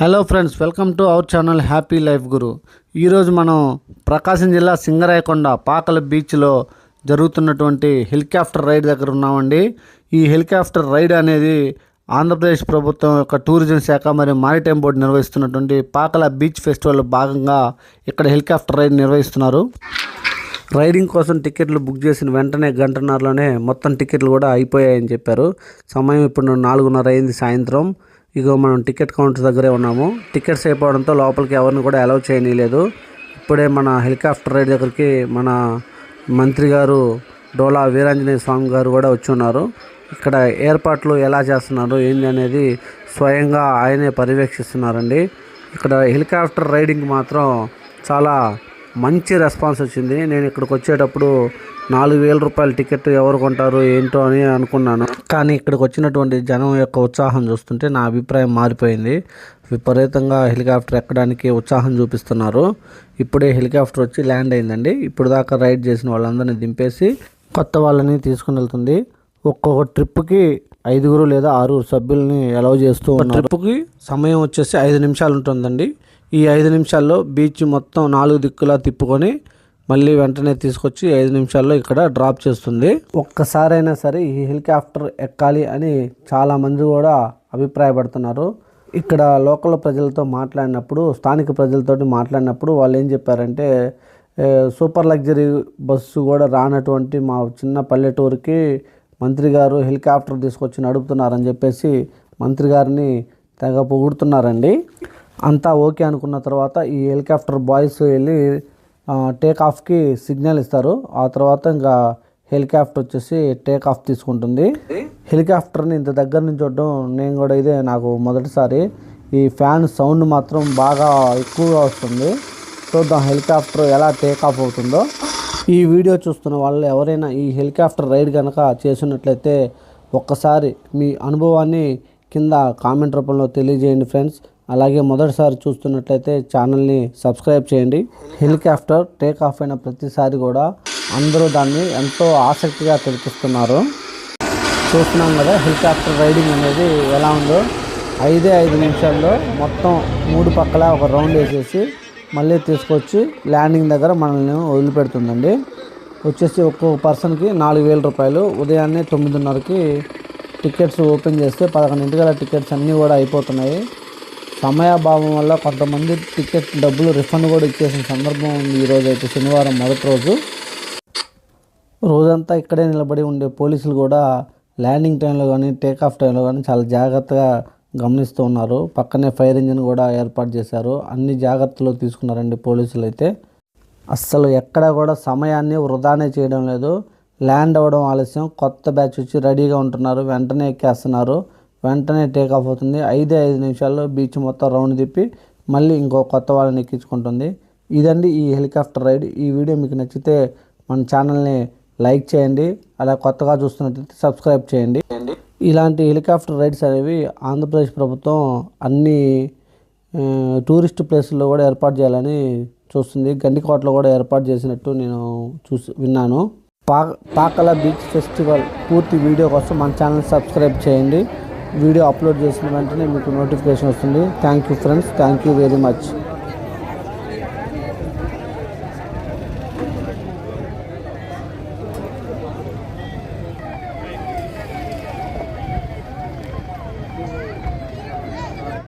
Hello friends welcome to our channel happy life guru. ఈరోజు మనం ప్రకాశం జిల్లా సింగరాయకొండ పాకల బీచ్లో జరుగుతున్నటువంటి హెలికాప్టర్ రైడ్ దగ్గర ఉన్నామండి. ఈ హెలికాప్టర్ రైడ్ అనేది ఆంధ్రప్రదేశ్ ప్రభుత్వం యొక్క టూరిజం శాఖ మరియు మారిటైమ్ బోర్డు నిర్వహిస్తున్నటువంటి పాకల బీచ్ ఫెస్టివల్ భాగంగా ఇక్కడ హెలికాప్టర్ రైడ్ నిర్వహిస్తున్నారు. రైడింగ్ కోసం టికెట్లు బుక్ చేసిన వెంటనే గంటన్నరలోనే మొత్తం టికెట్లు కూడా అయిపోయాయని చెప్పారు. సమయం ఇప్పుడు నాలుగున్నర అయింది సాయంత్రం. ఇగో మనం టికెట్ కౌంటర్ దగ్గరే ఉన్నాము. టికెట్స్ అయిపోవడంతో లోపలికి ఎవరిని కూడా అలౌ చేయనీయలేదు. ఇప్పుడే మన హెలికాప్టర్ రైడ్ దగ్గరికి మన మంత్రి గారు డోలా వీరాంజనేయ స్వామి గారు కూడా వచ్చి ఉన్నారు. ఇక్కడ ఏర్పాట్లు ఎలా చేస్తున్నారు ఏంది అనేది స్వయంగా ఆయనే పర్యవేక్షిస్తున్నారండి. ఇక్కడ హెలికాప్టర్ రైడింగ్ మాత్రం చాలా మంచి రెస్పాన్స్ వచ్చింది. నేను ఇక్కడికి వచ్చేటప్పుడు నాలుగు వేల రూపాయల టికెట్ ఎవరు కొంటారు ఏంటో అని అనుకున్నాను. కానీ ఇక్కడికి వచ్చినటువంటి జనం యొక్క ఉత్సాహం చూస్తుంటే నా అభిప్రాయం మారిపోయింది. విపరీతంగా హెలికాప్టర్ ఎక్కడానికి ఉత్సాహం చూపిస్తున్నారు. ఇప్పుడే హెలికాప్టర్ వచ్చి ల్యాండ్ అయిందండి. ఇప్పుడు దాకా రైడ్ చేసిన వాళ్ళందరినీ దింపేసి కొత్త వాళ్ళని తీసుకుని వెళ్తుంది. ఒక్కొక్క ట్రిప్కి ఐదుగురు లేదా ఆరుగురు సభ్యుల్ని అలౌ చేస్తూ ట్రిప్కి సమయం వచ్చేసి ఐదు నిమిషాలు ఉంటుందండి. ఈ ఐదు నిమిషాల్లో బీచ్ మొత్తం నాలుగు దిక్కులా తిప్పుకొని మళ్ళీ వెంటనే తీసుకొచ్చి ఐదు నిమిషాల్లో ఇక్కడ డ్రాప్ చేస్తుంది. ఒక్కసారైనా సరే ఈ హెలికాప్టర్ ఎక్కాలి అని చాలామంది కూడా అభిప్రాయపడుతున్నారు. ఇక్కడ లోకల్ ప్రజలతో మాట్లాడినప్పుడు స్థానిక ప్రజలతోటి మాట్లాడినప్పుడు వాళ్ళు ఏం చెప్పారంటే సూపర్ లగ్జరీ బస్సు కూడా రానటువంటి మా చిన్న పల్లెటూరుకి మంత్రి గారు హెలికాప్టర్ తీసుకొచ్చి నడుపుతున్నారని చెప్పేసి మంత్రి గారిని తెగ పొగుడుతున్నారండి. అంతా ఓకే అనుకున్న తర్వాత ఈ హెలికాప్టర్ బాయ్స్ వెళ్ళి టేక్ ఆఫ్కి సిగ్నల్ ఇస్తారు. ఆ తర్వాత ఇంకా హెలికాప్టర్ వచ్చేసి టేక్ ఆఫ్ తీసుకుంటుంది. హెలికాప్టర్ని ఇంత దగ్గర నుంచి చూడడం నేను కూడా ఇదే నాకు మొదటిసారి. ఈ ఫ్యాన్ సౌండ్ మాత్రం బాగా ఎక్కువగా వస్తుంది. చూద్దాం హెలికాప్టర్ ఎలా టేక్ ఆఫ్ అవుతుందో. ఈ వీడియో చూస్తున్న వాళ్ళు ఎవరైనా ఈ హెలికాప్టర్ రైడ్ కనుక చేసినట్లయితే ఒక్కసారి మీ అనుభవాన్ని కింద కామెంట్ రూపంలో తెలియజేయండి ఫ్రెండ్స్. అలాగే మొదటిసారి చూస్తున్నట్లయితే ఛానల్ని సబ్స్క్రైబ్ చేయండి. హెలికాప్టర్ టేక్ ఆఫ్ అయిన ప్రతిసారి కూడా అందరూ దాన్ని ఎంతో ఆసక్తిగా తిరిపిస్తున్నారు. చూస్తున్నాం కదా హెలికాప్టర్ రైడింగ్ అనేది ఎలా ఉందో. ఐదే ఐదు నిమిషాల్లో మొత్తం మూడు పక్కల ఒక రౌండ్ వేసేసి మళ్ళీ తీసుకొచ్చి ల్యాండింగ్ దగ్గర మనల్ని వదిలిపెడుతుందండి. వచ్చేసి ఒక్కొక్క పర్సన్కి నాలుగు వేల రూపాయలు. ఉదయాన్నే తొమ్మిదిన్నరకి టికెట్స్ ఓపెన్ చేస్తే పదకొండింటికల టికెట్స్ అన్నీ కూడా అయిపోతున్నాయి. సమయాభావం వల్ల కొంతమంది టికెట్ డబ్బులు రిఫండ్ కూడా ఇచ్చేసిన సందర్భం ఉంది ఈరోజు అయితే శనివారం మొదటి రోజు. రోజంతా ఇక్కడే నిలబడి ఉండే పోలీసులు కూడా ల్యాండింగ్ టైంలో కానీ టేక్ ఆఫ్ టైంలో కానీ చాలా జాగ్రత్తగా గమనిస్తూ ఉన్నారు. పక్కనే ఫైర్ ఇంజిన్ కూడా ఏర్పాటు చేశారు. అన్ని జాగ్రత్తలు తీసుకున్నారండి పోలీసులు అయితే. అస్సలు ఎక్కడ కూడా సమయాన్ని వృధానే చేయడం లేదు. ల్యాండ్ అవ్వడం ఆలస్యం. కొత్త బ్యాచ్ వచ్చి రెడీగా ఉంటున్నారు. వెంటనే ఎక్కేస్తున్నారు. వెంటనే టేక్ ఆఫ్ అవుతుంది. ఐదే ఐదు నిమిషాల్లో బీచ్ మొత్తం రౌండ్ తిప్పి మళ్ళీ ఇంకో కొత్త వాళ్ళని ఎక్కించుకుంటుంది. ఇదండి ఈ హెలికాప్టర్ రైడ్ ఈ వీడియో మీకు నచ్చితే మన ఛానల్ని లైక్ చేయండి. అలా కొత్తగా చూస్తున్నట్లయితే సబ్స్క్రైబ్ చేయండి. ఇలాంటి హెలికాప్టర్ రైడ్స్ అనేవి ఆంధ్రప్రదేశ్ ప్రభుత్వం అన్ని టూరిస్ట్ ప్లేసుల్లో కూడా ఏర్పాటు చేయాలని చూస్తుంది. గండికోటలో కూడా ఏర్పాటు చేసినట్టు నేను చూసి విన్నాను. పా పాకల బీచ్ ఫెస్టివల్ పూర్తి వీడియో కోసం మన ఛానల్ సబ్స్క్రైబ్ చేయండి. వీడియో అప్లోడ్ చేసిన వెంటనే మీకు నోటిఫికేషన్ వస్తుంది. Thank you friends thank you very much